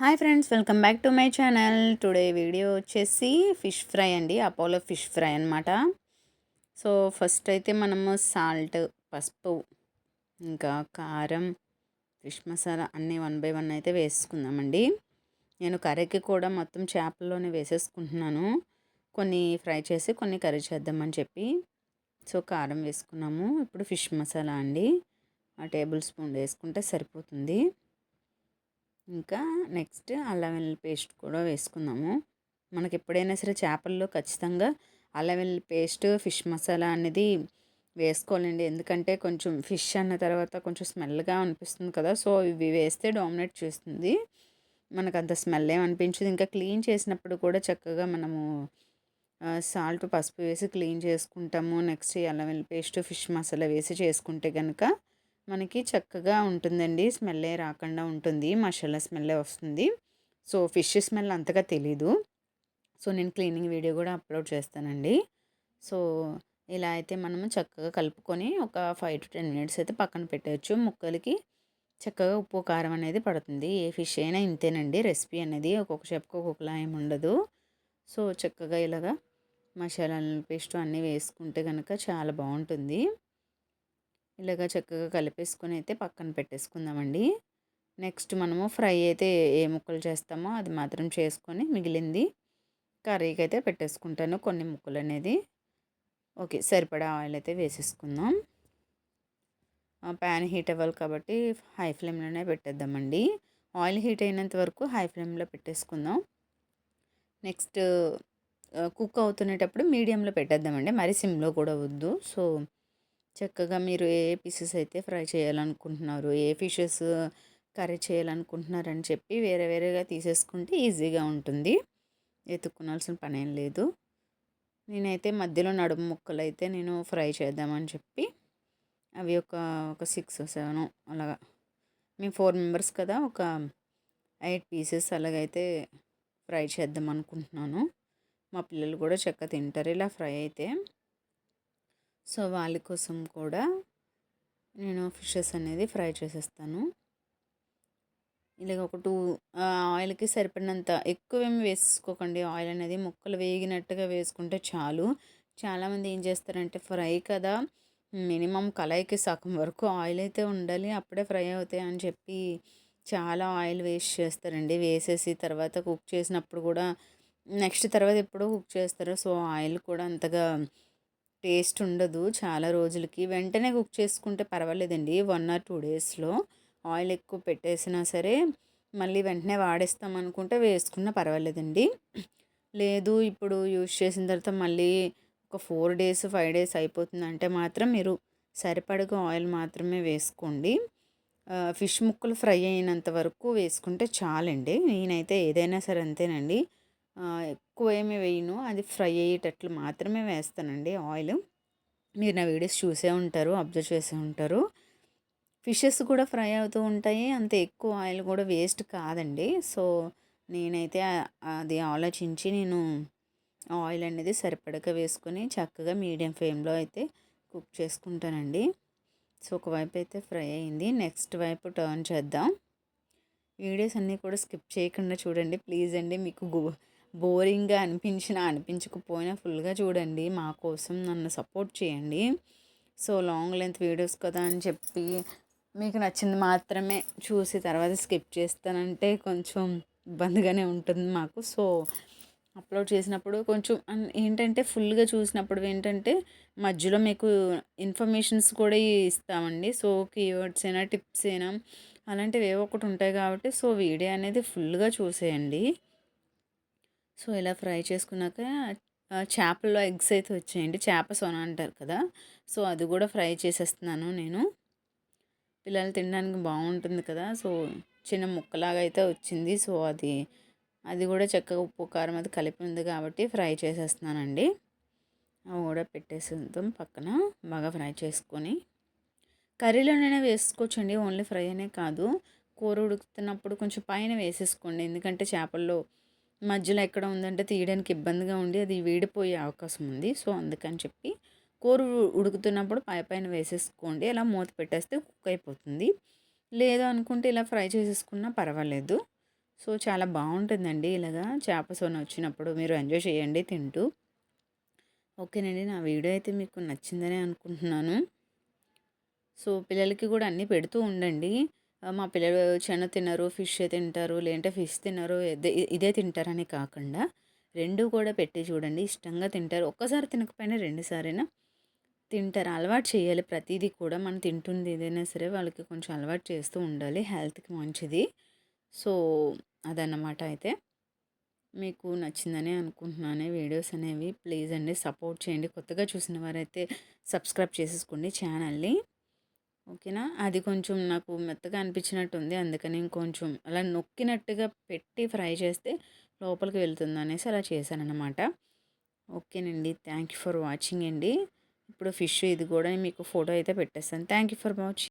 Hi friends welcome back to my channel. Today video వచ్చేసి fish fry అండి Apollo fish fry అనమాట so first అయితే మనము salt పసుపు ఇంకా కారం ఫిష్ మసాలా అన్నీ వన్ బై వన్ అయితే వేసుకుందామండి. నేను కర్రీకి కూడా మొత్తం చేపల్లోనే వేసేసుకుంటున్నాను. కొన్ని ఫ్రై చేసి కొన్ని కర్రీ చేద్దామని చెప్పి. సో కారం వేసుకున్నాము. ఇప్పుడు ఫిష్ మసాలా అండి. ఆ టేబుల్ స్పూన్ వేసుకుంటే సరిపోతుంది. ఇంకా నెక్స్ట్ అల్లం వెల్లుల్లి పేస్ట్ కూడా వేసుకుందాము. మనకి ఎప్పుడైనా సరే చేపల్లో ఖచ్చితంగా అల్లం వెల్లుల్లి పేస్ట్ ఫిష్ మసాలా అనేది వేసుకోవాలండి. ఎందుకంటే కొంచెం ఫిష్ అన్న తర్వాత కొంచెం స్మెల్గా అనిపిస్తుంది కదా సో ఇవి వేస్తే డామినేట్ చేస్తుంది. మనకు అంత స్మెల్ ఏమనిపించదు ఇంకా క్లీన్ చేసినప్పుడు కూడా చక్కగా మనము సాల్ట్ పసుపు వేసి క్లీన్ చేసుకుంటాము. నెక్స్ట్ అల్లం వెల్లుల్లి పేస్ట్ ఫిష్ మసాలా వేసి చేసుకుంటే కనుక మనకి చక్కగా ఉంటుందండి. స్మెల్లే రాకుండా ఉంటుంది. మసాలా స్మెల్లే వస్తుంది. సో ఫిష్ స్మెల్ అంతగా తెలీదు. సో నేను క్లీనింగ్ వీడియో కూడా అప్లోడ్ చేస్తానండి. సో ఇలా అయితే మనము చక్కగా కలుపుకొని ఒక ఫైవ్ టు టెన్ మినిట్స్ అయితే పక్కన పెట్టవచ్చు ముక్కలకి చక్కగా ఉప్పు కారం అనేది పడుతుంది. ఏ ఫిష్ అయినా ఇంతేనండి. రెసిపీ అనేది ఒక్కొక్క చెప్పుకు ఒక్కొక్కలా ఏమి ఉండదు. సో చక్కగా ఇలాగా మసాలాల పేస్ట్ అన్నీ వేసుకుంటే కనుక చాలా బాగుంటుంది. ఇలాగ చక్కగా కలిపేసుకొని అయితే పక్కన పెట్టేసుకుందామండి. నెక్స్ట్ మనము ఫ్రై అయితే ఏ ముక్కలు చేస్తామో అది మాత్రం చేసుకొని మిగిలింది కర్రీకి అయితే పెట్టేసుకుంటాను కొన్ని ముక్కలు అనేది. ఓకే సరిపడా ఆయిల్ అయితే వేసేసుకుందాం. ప్యాన్ హీట్ అవ్వాలి కాబట్టి హై ఫ్లేమ్లోనే పెట్టేద్దామండి. ఆయిల్ హీట్ అయినంత వరకు హై ఫ్లేమ్లో పెట్టేసుకుందాం. నెక్స్ట్ కుక్ అవుతునేటప్పుడు మీడియంలో పెట్టేద్దామండి. మరి సిమ్లో కూడా వద్దు. సో చక్కగా మీరు ఏ పీసెస్ అయితే ఫ్రై చేయాలనుకుంటున్నారు ఏ ఫిషెస్ కర్రీ చేయాలనుకుంటున్నారని చెప్పి వేరే వేరేగా తీసేసుకుంటే ఈజీగా ఉంటుంది. ఎత్తుక్కునాల్సిన పని ఏం లేదు. నేనైతే మధ్యలో నడుము ముక్కలు అయితే నేను ఫ్రై చేద్దామని చెప్పి అవి ఒక ఒక సిక్స్ సెవెన్ అలాగా. మేము ఫోర్ మెంబర్స్ కదా ఒక ఎయిట్ పీసెస్ అలాగైతే ఫ్రై చేద్దాం అనుకుంటున్నాను మా పిల్లలు కూడా చక్కగా తింటారు ఇలా ఫ్రై అయితే. సో వాళ్ళ కోసం కూడా నేను ఫిషెస్ అనేది ఫ్రై చేసేస్తాను. ఇలాగ ఒక టూ ఆయిల్కి సరిపడినంత ఎక్కువ ఏమి వేసుకోకండి. ఆయిల్ అనేది ముక్కలు వేగినట్టుగా వేసుకుంటే చాలు. చాలామంది ఏం చేస్తారంటే ఫ్రై కదా మినిమం కళాయికి సగం వరకు ఆయిల్ అయితే ఉండాలి అప్పుడే ఫ్రై అవుతాయి అని చెప్పి చాలా ఆయిల్ వేస్ట్ చేస్తారండి. వేసేసి తర్వాత కుక్ చేసినప్పుడు కూడా నెక్స్ట్ తర్వాత ఎప్పుడో కుక్ చేస్తారు. సో ఆయిల్ కూడా అంతగా టేస్ట్ ఉండదు చాలా రోజులకి. వెంటనే కుక్ చేసుకుంటే పర్వాలేదండి. వన్ ఆర్ టూ డేస్లో ఆయిల్ ఎక్కువ పెట్టేసినా సరే మళ్ళీ వెంటనే వాడేస్తాం అనుకుంటే వేసుకున్నా పర్వాలేదండి. లేదు ఇప్పుడు యూజ్ చేసిన తర్వాత మళ్ళీ ఒక ఫోర్ డేస్ ఫైవ్ డేస్ అయిపోతుందంటే మాత్రం మీరు సరిపడగా ఆయిల్ మాత్రమే వేసుకోండి. ఫిష్ ముక్కలు ఫ్రై అయినంత వరకు వేసుకుంటే చాలండి. నేనైతే ఏదైనా సరే అంతేనండి. ఎక్కువ ఏమి వేయను. అది ఫ్రై అయ్యేటట్లు మాత్రమే వేస్తానండి ఆయిల్. మీరు నా వీడియోస్ చూసే ఉంటారు అబ్జర్వ్ చేసే ఉంటారు. ఫిషెస్ కూడా ఫ్రై అవుతూ ఉంటాయి. అంత ఎక్కువ ఆయిల్ కూడా వేస్ట్ కాదండి. సో నేనైతే అది ఆలోచించి నేను ఆయిల్ అనేది సరిపడక వేసుకొని చక్కగా మీడియం ఫ్లేమ్లో అయితే కుక్ చేసుకుంటానండి. సో ఒకవైపు అయితే ఫ్రై అయింది. నెక్స్ట్ వైపు టర్న్ చేద్దాం. వీడియోస్ అన్నీ కూడా స్కిప్ చేయకుండా చూడండి. ప్లీజ్ అండి మీకు బోరింగ్గా అనిపించినా అనిపించకపోయినా ఫుల్గా చూడండి మా కోసం నన్ను సపోర్ట్ చేయండి. సో లాంగ్ లెంత్ వీడియోస్ కదా అని చెప్పి మీకు నచ్చింది మాత్రమే చూసి తర్వాత స్కిప్ చేస్తానంటే కొంచెం ఇబ్బందిగానే ఉంటుంది మాకు. సో అప్లోడ్ చేసినప్పుడు కొంచెం ఏంటంటే ఫుల్గా చూసినప్పుడు ఏంటంటే మధ్యలో మీకు ఇన్ఫర్మేషన్స్ కూడా ఇస్తామండి. సో కీవర్డ్స్ అయినా టిప్స్ అయినా అలాంటివి ఏవో ఒకటి ఉంటాయి కాబట్టి సో వీడియో అనేది ఫుల్గా చూసేయండి. సో ఇలా ఫ్రై చేసుకున్నాక చేపల్లో ఎగ్స్ అయితే వచ్చాయండి. చేప సొన అంటారు కదా! సో అది కూడా ఫ్రై చేసేస్తున్నాను నేను. పిల్లలు తినడానికి బాగుంటుంది కదా! సో చిన్న ముక్కలాగా అయితే వచ్చింది. సో అది అది కూడా చక్కగా ఉప్పు కారం అది కలిపి ఉంది కాబట్టి ఫ్రై చేసేస్తున్నానండి. అవి కూడా పెట్టేసేద్దాం పక్కన. బాగా ఫ్రై చేసుకొని. కర్రీలోనైనా వేసుకోవచ్చండి. ఓన్లీ ఫ్రై అనే కాదు. కూర ఉడుకుతున్నప్పుడు కొంచెం పైన వేసేసుకోండి. ఎందుకంటే చేపల్లో మధ్యలో ఎక్కడ ఉందంటే తీయడానికి ఇబ్బందిగా ఉండి అది వేడిపోయే అవకాశం ఉంది. సో అందుకని చెప్పి కూర ఉడుకుతున్నప్పుడు పై పైన వేసేసుకోండి. ఇలా మూత పెట్టేస్తే కుక్ అయిపోతుంది. లేదు అనుకుంటే ఇలా ఫ్రై చేసేసుకున్నా పర్వాలేదు. సో చాలా బాగుంటుందండి ఇలాగా చేప సోన వచ్చినప్పుడు మీరు ఎంజాయ్ చేయండి తింటూ. ఓకేనండి నా వీడియో అయితే మీకు నచ్చిందని అనుకుంటున్నాను. సో పిల్లలకి కూడా అన్నీ పెడుతూ ఉండండి. మా పిల్లలు చెన తినరు ఫిష్ తింటారు లేదంటే ఫిష్ తినరు ఇదే ఇదే తింటారని కాకుండా రెండు కూడా పెట్టి చూడండి ఇష్టంగా తింటారు. ఒక్కసారి తినకపోయినా రెండుసారైనా తింటారు. అలవాటు చేయాలి. ప్రతిదీ కూడా మనం తింటుంది ఏదైనా సరే వాళ్ళకి కొంచెం అలవాటు చేస్తూ ఉండాలి. హెల్త్కి మంచిది. సో అదన్నమాట అయితే. మీకు నచ్చిందని అనుకుంటున్నాను. వీడియోస్ అనేవి ప్లీజ్ అండి సపోర్ట్ చేయండి. కొత్తగా చూసిన వారైతే సబ్స్క్రైబ్ చేసేసుకోండి ఛానల్ని. ఓకేనా? అది కొంచెం నాకు మెత్తగా అనిపించినట్టు ఉంది అందుకని ఇంకొంచెం అలా నొక్కినట్టుగా పెట్టి ఫ్రై చేస్తే లోపలికి వెళ్తుంది అనేసి అలా చేశానన్నమాట. ఓకేనండి. థ్యాంక్ యూ ఫర్ వాచింగ్ అండి. ఇప్పుడు ఫిష్ ఇది కూడా మీకు ఫోటో అయితే పెట్టేస్తాను. Thank you for watching